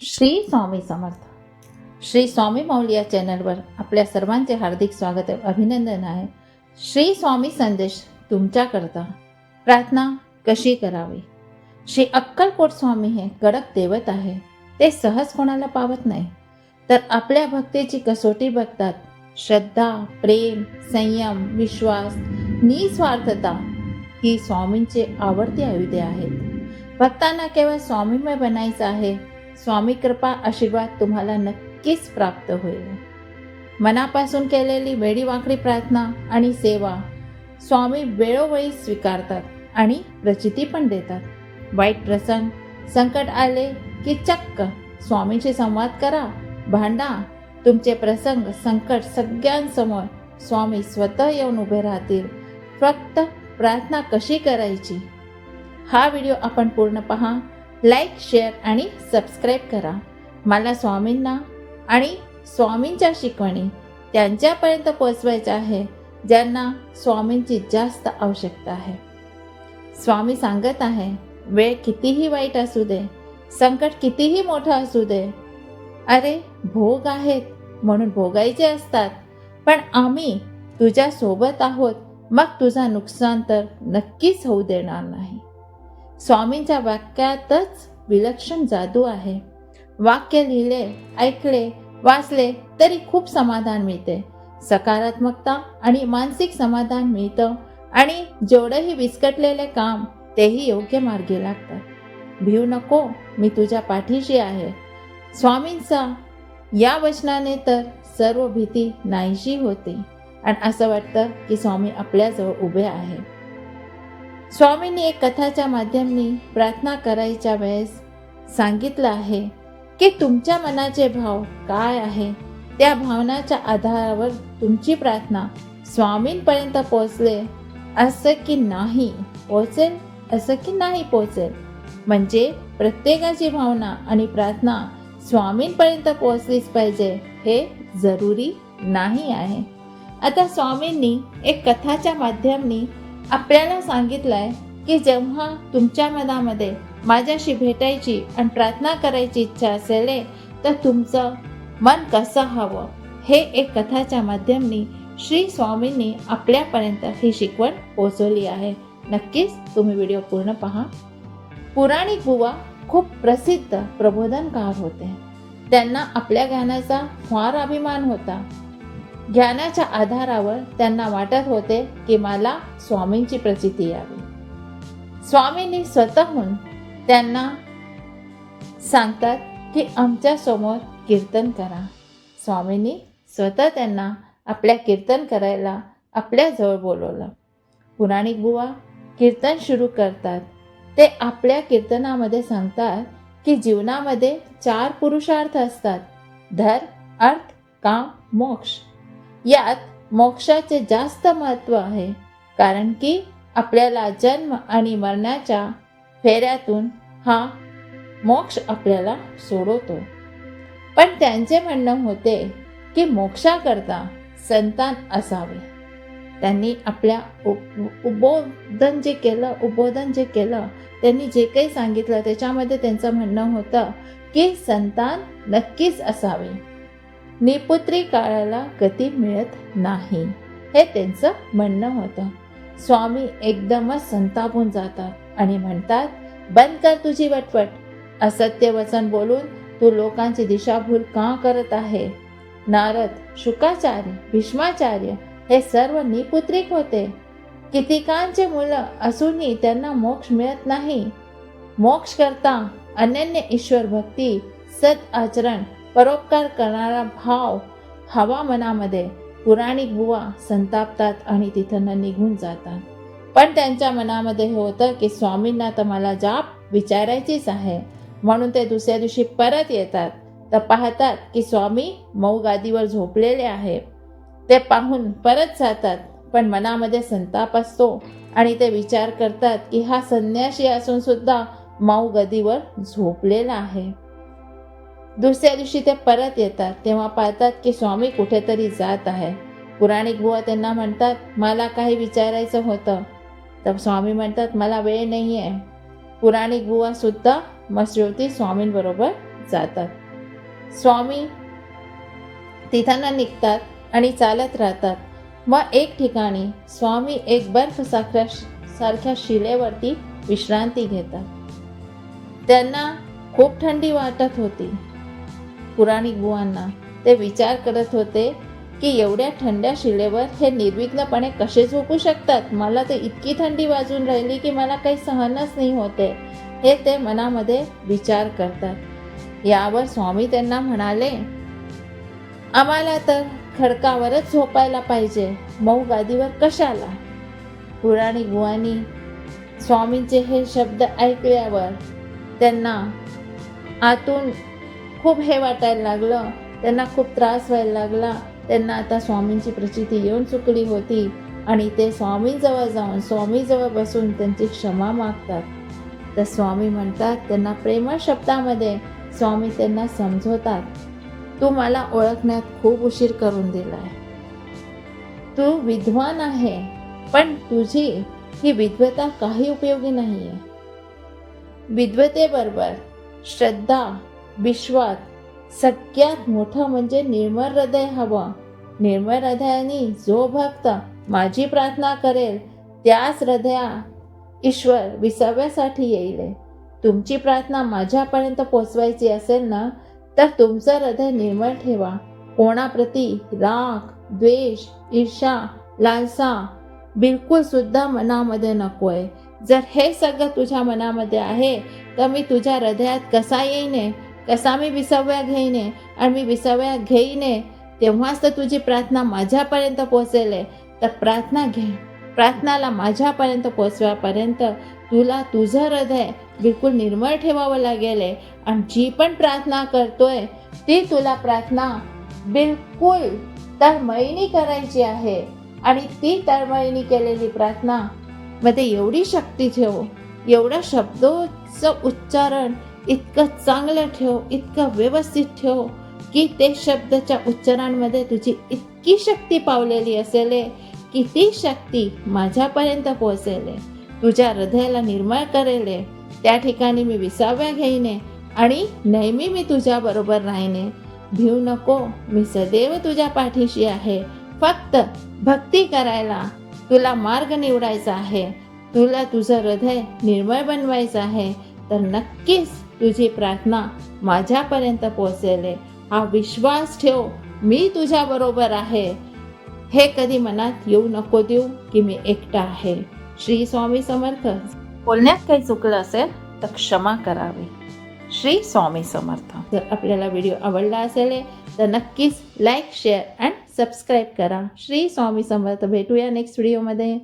श्री स्वामी समर्थ. श्री स्वामी मौलिया चॅनलवर आपल्या सर्वांचे हार्दिक स्वागत आहे अभिनंदन आहे. श्री स्वामी संदेश तुमच्याकरता प्रार्थना कशी करावी? श्री अक्कलकोट स्वामी हे कडक देवत आहे ते सहज कोणाला पावत नाही. तर आपल्या भक्तीची कसोटी बघतात श्रद्धा प्रेम संयम विश्वास निस्वार्थता ही स्वामींचे आवडते आयुधे आहेत. भक्तांना केवळ स्वामीमय बनायचं आहे स्वामी कृपा आशीर्वाद तुम्हाला नक्कीच प्राप्त होईल. मनापासून केलेली वेडीवाकडी प्रार्थना आणि सेवा स्वामी वेळोवेळी स्वीकारतात आणि प्रचिती पण देतात. वाईट प्रसंग संकट आले की चक्क स्वामीशी संवाद करा. भांडा तुमचे प्रसंग संकट सगळ्यांसमोर स्वामी स्वतः येऊन उभे राहतील. फक्त प्रार्थना कशी करायची? हा व्हिडिओ आपण पूर्ण पहा. लाईक शेअर आणि सबस्क्राईब करा. मला स्वामींना आणि स्वामींच्या शिकवणी त्यांच्यापर्यंत पोचवायच्या आहे ज्यांना स्वामींची जास्त आवश्यकता आहे. स्वामी सांगत आहे वेळ कितीही वाईट असू दे संकट कितीही मोठं असू दे अरे भोग आहेत म्हणून भोगायचे असतात पण आम्ही तुझ्या सोबत आहोत मग तुझा नुकसान तर नक्कीच होऊ देणार नाही. स्वामींच्या वाक्यातच विलक्षण जादू आहे. वाक्य लिहिले ऐकले वाचले तरी खूप समाधान मिळते. सकारात्मकता आणि मानसिक समाधान मिळतं आणि जेवढंही विस्कटलेले काम तेही योग्य मार्गी लागतात. भिऊ नको मी तुझ्या पाठीशी आहे. स्वामींचा या वचनाने तर सर्व भीती नाहीशी होते. आणि असं वाटतं की स्वामी आपल्याजवळ उभे आहे. स्वामींनी एक कथाच्या माध्यमाने प्रार्थना करायच्या वेळेस सांगितलं आहे की तुमच्या मनाचे भाव काय आहे? त्या भावनाच्या आधारावर तुमची प्रार्थना स्वामींपर्यंत पोहोचले असं की नाही? पोचेल असं की नाही पोचेल म्हणजे प्रत्येकाची भावना आणि प्रार्थना स्वामींपर्यंत पोहोचलीच पाहिजे हे जरुरी नाही आहे. आता स्वामींनी एक कथाच्या माध्यमाने आपल्याला सांगितलंय की जेव्हा तुमच्या मनामध्ये माझ्याशी भेटायची आणि प्रार्थना करायची इच्छा असेल तर तुमचं मन कसं हवं? हे एक कथाच्या माध्यमाने श्री स्वामींनी आपल्यापर्यंत ही शिकवण पोहोचवली आहे. नक्कीच तुम्ही व्हिडिओ पूर्ण पहा. पुराणिक बुवा खूप प्रसिद्ध प्रबोधनकार होते. त्यांना आपल्या ज्ञानाचा फार अभिमान होता. ज्ञानाच्या आधारावर त्यांना वाटत होते की मला स्वामींची प्रचिती यावी. स्वामींनी स्वतःहून त्यांना सांगतात की आमच्यासमोर कीर्तन करा. स्वामींनी स्वतः त्यांना आपल्या कीर्तन करायला आपल्याजवळ बोलवलं. पुराणिक बुवा कीर्तन सुरू करतात. ते आपल्या कीर्तनामध्ये सांगतात की जीवनामध्ये चार पुरुषार्थ असतात. धर अर्थ काम मोक्ष. यात मोक्षाचे जास्त महत्त्व आहे. कारण की आपल्याला जन्म आणि मरणाच्या फेऱ्यातून हा मोक्ष आपल्याला सोडवतो. पण त्यांचे म्हणणं होते की मोक्षाकरता संतान असावे. त्यांनी आपल्या उबोधन जे केलं उबोधन जे केलं त्यांनी जे काही सांगितलं त्याच्यामध्ये त्यांचं म्हणणं होतं की संतान नक्कीच असावे. निपुत्री काळाला गती मिळत नाही. हे त्यांचं म्हणणं होतं. स्वामी एकदमच संतापून जातात आणि म्हणतात बंद कर तुझी वटवट. असत्य वचन बोलून तू लोकांची दिशाभूल का करत आहे? नारद शुकाचार्य भीष्माचार्य हे सर्व निपुत्रिक होते. कितिकांचे मुलं असूनही त्यांना मोक्ष मिळत नाही. मोक्ष करता अनन्य ईश्वर भक्ती सद आचरण परोपकार करणारा भाव हवा मनामध्ये पुराणिक बुवा संतापतात आणि तिथं निघून जातात. पण त्यांच्या मनामध्ये हे होतं की स्वामींना तर मला जाप विचारायचीच आहे. म्हणून ते दुसऱ्या दिवशी परत येतात. तर पाहतात की स्वामी मऊ गादीवर झोपलेले आहे. ते पाहून परत जातात पण मनामध्ये संताप असतो आणि ते विचार करतात की हा संन्यासी असून सुद्धा मऊ गदीवर झोपलेला आहे. दुसऱ्या दिवशी ते परत येतात. तेव्हा पाहतात की स्वामी कुठेतरी जात आहे. पुराणिक बुवा त्यांना म्हणतात मला काही विचारायचं होतं. तर स्वामी म्हणतात मला वेळ नाही आहे पुराणिक बुवा सुद्धा मग स्वामींबरोबर जातात. स्वामी तिथांना निघतात आणि चालत राहतात. व एक ठिकाणी स्वामी एक बर्फ साखऱ्या सारख्या शिलेवरती विश्रांती घेतात. त्यांना खूप थंडी वाटत होती. पुराणिक बुवांना ते विचार करत होते की एवढ्या थंड्या शिलेवर हे निर्विघ्नपणे कसे झोपू शकतात? मला तर इतकी थंडी वाजून राहिली की मला काही सहनच नाही होते. हे ते मनामध्ये विचार करतात. यावर स्वामी त्यांना म्हणाले आम्हाला तर खडकावरच झोपायला पाहिजे. मऊ गादीवर कशाला? पुराणी गुवानी स्वामींचे हे शब्द ऐकल्यावर त्यांना आतून खूप हे वाटायला लागलं. त्यांना खूप त्रास व्हायला लागला. त्यांना आता स्वामींची प्रचिती येऊन चुकली होती. आणि ते स्वामींजवळ जाऊन स्वामीजवळ बसून त्यांची क्षमा मागतात. तर स्वामी म्हणतात त्यांना प्रेमळ शब्दामध्ये स्वामी त्यांना समजवतात. तू मला ओळखण्यात खूप उशीर करून दिलाय. तू विद्वान आहे पण तुझी ही विद्वता काही उपयोगी नाहीये. विद्वतेबरोबर श्रद्धा विश्वात. सगळ्यात मोठं म्हणजे निर्मळ हृदय हवं. निर्मळ हृदयाने जो भक्त माझी प्रार्थना करेल त्याच हृदया ईश्वर विसाव्यासाठी येईल. तुमची प्रार्थना माझ्यापर्यंत पोचवायची असेल ना तर तुमचं हृदय निर्मळ ठेवा. कोणाप्रती राग द्वेष ईर्षा लालसा बिलकुल सुद्धा मनामध्ये नकोय. जर हे सगळं तुझ्या मनामध्ये आहे तर मी तुझ्या हृदयात कसा येईने कसा मी विसाव्या घेईने आणि मी विसाव्या घेईने तेव्हाच तर तुझी प्रार्थना माझ्यापर्यंत पोचेल तर प्रार्थना घे. प्रार्थनाला माझ्यापर्यंत पोचवापर्यंत तुला तुझं हृदय बिलकुल निर्मळ ठेवावं लागेल. आणि जी पण प्रार्थना करतोय ती तुला प्रार्थना बिलकुल तळमळीनी करायची आहे. आणि ती तळमळीनी केलेली प्रार्थना मध्ये एवढी शक्ती ठेव. एवढ्या शब्दोचं उच्चारण इतकं चांगलं ठेव इतकं व्यवस्थित ठेव की ते शब्दाच्या उच्चारांमध्ये तुझी इतकी शक्ती पावलेली असेल की ती शक्ती माझ्यापर्यंत पोहोचेल. तुझ्या हृदयाला निर्मळ करेल. त्या ठिकाणी मी विसाव्या घेईने आणि नेहमी मी तुझ्या बरोबर राहीने. भिऊ नको मी सदैव तुझ्या पाठीशी आहे. फक्त भक्ती करायला तुला मार्ग निवडायचा आहे. तुला तुझं हृदय निर्मळ बनवायचं आहे. तर नक्कीच तुझी प्रार्थना माझ्यापर्यंत पोहोचेल. हा विश्वास ठेव मी तुझ्या बरोबर आहे. हे कधी मनात येऊ नको देऊ की मी एकटा आहे. श्री स्वामी समर्थ. बोलण्यात काही चुकलं असेल तर क्षमा करावी. श्री स्वामी समर्थ. जर आपल्याला व्हिडिओ आवडला असेल तर नक्कीच लाईक शेअर अँड सबस्क्राईब करा. श्री स्वामी समर्थ. भेटूया नेक्स्ट व्हिडिओमध्ये